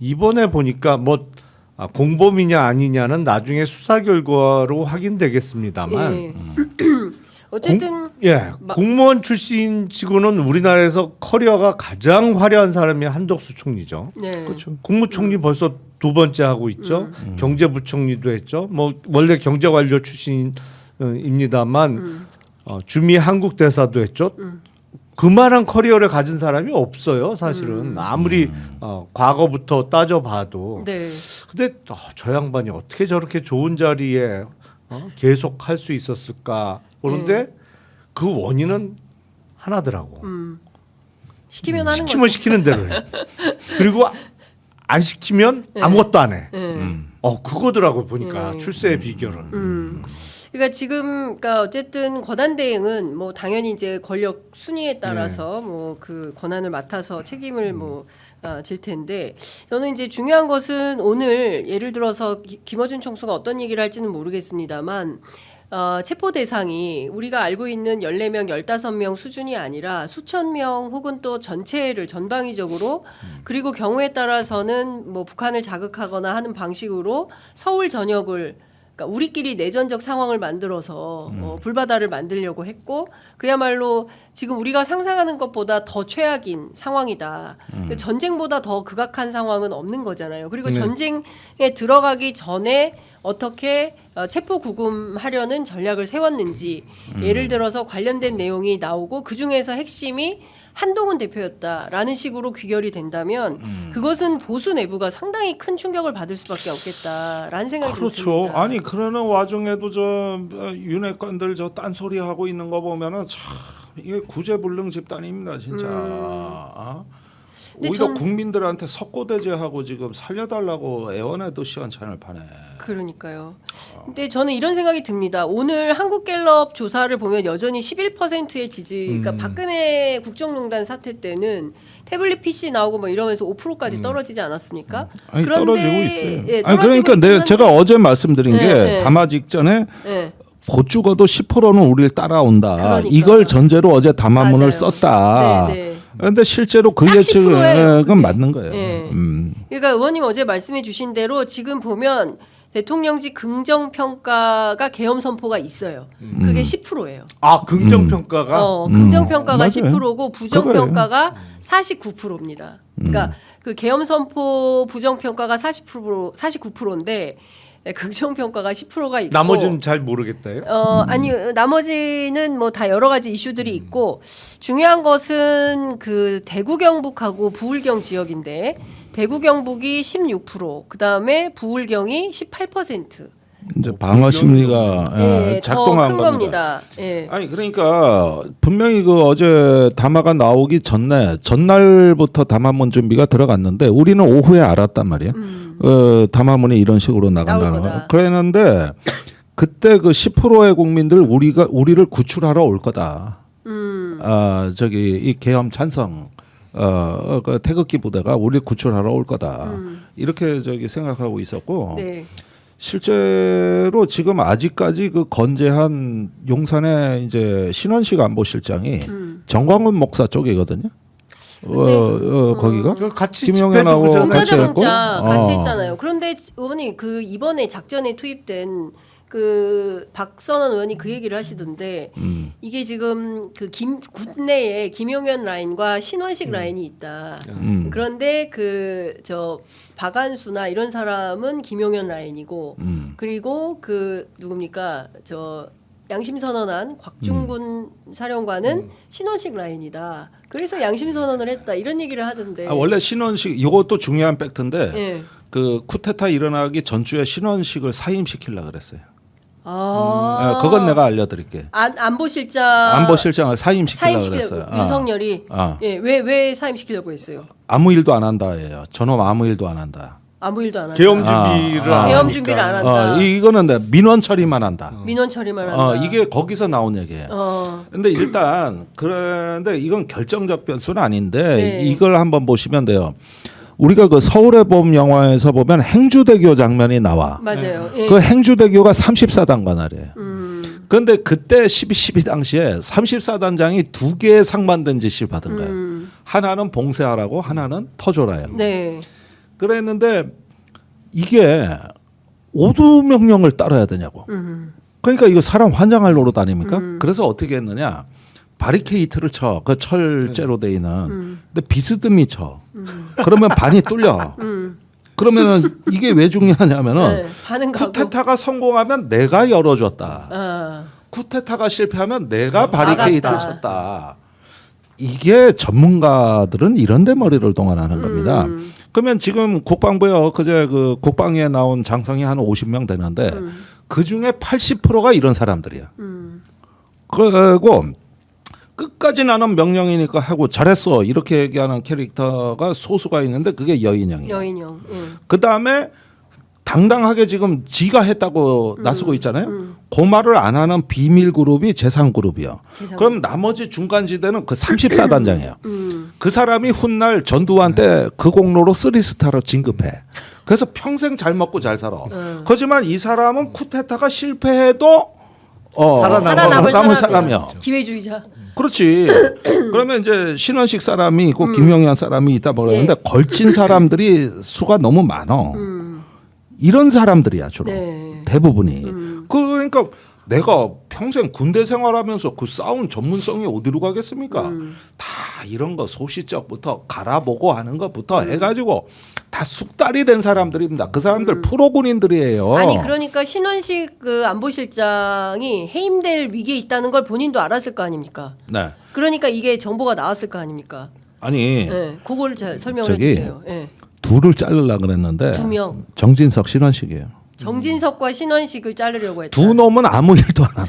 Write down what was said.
이번에 보니까 뭐 아, 공범이냐 아니냐는 나중에 수사 결과로 확인되겠습니다만 예. 어쨌든 예, 마- 공무원 출신 치고는 우리나라에서 커리어가 가장 화려한 사람이 한덕수 총리죠. 네. 그렇죠. 국무총리 벌써 두 번째 하고 있죠. 음. 경제부총리도 했죠. 뭐 원래 경제관료 출신입니다만 음. 어, 주미 한국 대사도 했죠. 그만한 커리어를 가진 사람이 없어요. 사실은 아무리 어, 과거부터 따져봐도. 음. 네. 근데 어, 저 양반이 어떻게 저렇게 좋은 자리에 어, 계속 할 수 있었을까 보는데 그 원인은 하나더라고. 음. 시키면 하는 시키면 거죠. 시키는 대로 해. 그리고 안 시키면 네. 아무것도 안 해. 네. 어 그거더라고 보니까 네. 출세의 비결은. 음. 그러니까 지금 그러니까 어쨌든 권한 대행은 뭐 당연히 이제 권력 순위에 따라서 뭐그 권한을 맡아서 책임을 뭐 아, 질 텐데 저는 이제 중요한 것은 오늘 예를 들어서 기- 김어준 총수가 어떤 얘기를 할지는 모르겠습니다만 어, 체포 대상이 우리가 알고 있는 14명, 15명 수준이 아니라 수천 명 혹은 또 전체를 전방위적으로 그리고 경우에 따라서는 뭐 북한을 자극하거나 하는 방식으로 서울 전역을 그러니까 우리끼리 내전적 상황을 만들어서 어, 불바다를 만들려고 했고 그야말로 지금 우리가 상상하는 것보다 더 최악인 상황이다. 그 전쟁보다 더 극악한 상황은 없는 거잖아요. 그리고 네. 전쟁에 들어가기 전에 어떻게 어, 체포 구금하려는 전략을 세웠는지 예를 들어서 관련된 내용이 나오고 그 중에서 핵심이 한동훈 대표였다라는 식으로 귀결이 된다면 그것은 보수 내부가 상당히 큰 충격을 받을 수밖에 없겠다라는 생각이 좀 그렇죠. 듭니다. 아니 그러는 와중에도 저 어, 윤핵관들 저 딴소리 하고 있는 거 보면은 참 이게 구제불능 집단입니다 진짜. 아? 음. 오히려 전- 국민들한테 석고대죄하고 지금 살려달라고 애원해도 시원찮을 판에. 그러니까요. 근데 저는 이런 생각이 듭니다. 오늘 한국갤럽 조사를 보면 여전히 11%의 지지. 그러니까 박근혜 국정농단 사태 때는 태블릿 PC 나오고 뭐 이러면서 5%까지 떨어지지 않았습니까? 아니 그런데- 떨어지고 있어요. 예, 아니 떨어지고 그러니까 내 한데- 제가 어제 말씀드린 네, 게 네. 담화 직전에 예. 곧 죽어도 10%는 우리를 따라온다. 그러니까. 이걸 전제로 어제 담화문을 맞아요. 썼다. 네, 네. 그런데 실제로 그딱 예측은 10% 예요, 그건 그게. 맞는 거예요. 예. 음. 그러니까 의원님 어제 말씀해 주신 대로 지금 보면 대통령직 긍정 평가가 계엄 선포가 있어요. 그게 10%예요. 아 긍정 평가가 어, 긍정 평가가 음, 맞아요. 10%고 부정 평가가 49%입니다. 그러니까 음. 그 계엄 선포 부정 평가가 40% 49%인데 긍정 평가가 10%가 있고 나머지는 잘 모르겠다요. 어 아니 나머지는 뭐 다 여러 가지 이슈들이 있고 중요한 것은 그 대구 경북하고 부울경 지역인데 대구 경북이 16% 그다음에 부울경이 18% 이제 방어 심리가 예, 예, 작동한 겁니다. 겁니다. 예. 아니 그러니까 분명히 그 어제 담화가 나오기 전에 전날부터 담화문 준비가 들어갔는데 우리는 오후에 알았단 말이에요. 어, 담화문이 이런 식으로 나간다는 음. 거. 그랬는데 그때 그 10%의 국민들 우리가 우리를 구출하러 올 거다. 음. 아 저기 이 계엄 찬성 어, 그 태극기 부대가 우리를 구출하러 올 거다. 이렇게 저기 생각하고 있었고 음. 네. 실제로 지금 아직까지 그 건재한 용산의 이제 신원식 안보실장이 음. 정광훈 목사 쪽이거든요. 어, 어, 거기가 그 같이 김용현하고 대 했고? 문자 같이 어. 했잖아요. 그런데 의원님 그 이번에 작전에 투입된 그 박선원 의원이 그 얘기를 하시던데 음. 이게 지금 그 김 국내에 김용현 라인과 신원식 라인이 있다. 음. 그런데 그 저 박안수나 이런 사람은 김용현 라인이고 음. 그리고 그 누굽니까 저 양심 선언한 곽중군 사령관은 신원식 라인이다. 그래서 양심 선언을 했다 이런 얘기를 하던데. 아, 원래 신원식 이것도 중요한 팩트인데 예. 그 쿠데타 일어나기 전주에 신원식을 사임시키려 그랬어요. 아. 예, 그건 내가 알려드릴게. 안 안보실장 안보실장을 사임시키려 사임시키려고 그랬어요. 아. 윤석열이 아. 예, 왜 왜 사임시키려고 했어요? 아무 일도 안 한다예요. 저놈 아무 일도 안 한다. 아무 일도 안 한다. 계엄 아, 준비를 아. 안 계엄 하니까. 준비를 안 한다. 어, 이거는 내 민원 처리만 한다. 민원 처리만 한다. 어, 이게 거기서 나온 얘기예요. 어. 근데 일단 그런데 이건 결정적 변수는 아닌데 네. 이걸 한번 보시면 돼요. 우리가 그 서울의 봄 영화에서 보면 행주대교 장면이 나와. 맞아요. 예. 그 행주대교가 34단 관할이에요. 음. 그런데 그때 12, 12 당시에 34단장이 두 개의 상반된 지시를 받은 거예요. 음. 하나는 봉쇄하라고 하나는 터줘라요. 네. 그랬는데 이게 오두 명령을 따라야 되냐고. 음. 그러니까 이거 사람 환장할 노릇 아닙니까? 그래서 어떻게 했느냐? 바리케이트를 쳐. 그 철제로 돼 있는. 음. 근데 비스듬히 쳐. 그러면 반이 뚫려. 음. 그러면은 이게 왜 중요하냐면은 네. 쿠데타가 성공하면 내가 열어줬다. 아. 쿠데타가 실패하면 내가 바리케이트를 막았다. 쳤다. 이게 전문가들은 이런 데 머리를 동원하는 겁니다. 음. 그러면 지금 국방부에 그제 그 국방에 나온 장성이 한 50명 되는데 음. 그 중에 80%가 이런 사람들이야. 음. 그리고 끝까지 나는 명령이니까 하고 잘했어 이렇게 얘기하는 캐릭터가 소수가 있는데 그게 여인형이에요. 여인형. 예. 그 다음에 당당하게 지금 지가 했다고 음. 나서고 있잖아요. 그 말을 안 하는 비밀 그룹이 재산 그룹이요. 재산 그럼 나머지 중간 지대는 그 34단장이에요. 음. 그 사람이 훗날 전두환 때그 공로로 쓰리스타로 진급해. 그래서 평생 잘 먹고 잘 살아. 음. 하지만 이 사람은 쿠데타가 실패해도 어, 살아남을 남은 사람이야. 사람이야. 기회주의자. 그렇지. 그러면 이제 신원식 사람이 있고 김영현 사람이 있다 그러는데 음. 예. 걸친 사람들이 수가 너무 많어. 음. 이런 사람들이야 주로 네. 대부분이. 음. 그러니까 내가 평생 군대 생활하면서 그 싸운 전문성이 어디로 가겠습니까? 음. 다 이런 거 소시적부터 갈아보고 하는 것부터 음. 해가지고 다 숙달이 된 사람들입니다. 그 사람들 프로 군인들이에요. 음. 아니 그러니까 신원식 그 안보실장이 해임될 위기에 있다는 걸 본인도 알았을 거 아닙니까? 네. 그러니까 이게 정보가 나왔을 거 아닙니까? 아니 예. 그거를 잘 설명을 저기 해주세요. 예. 둘을 자르려 그랬는데 두 명. 정진석 신원식이에요. 정진석과 신원식을 자르려고 했다. 두 놈은 아무 일도 안 한다.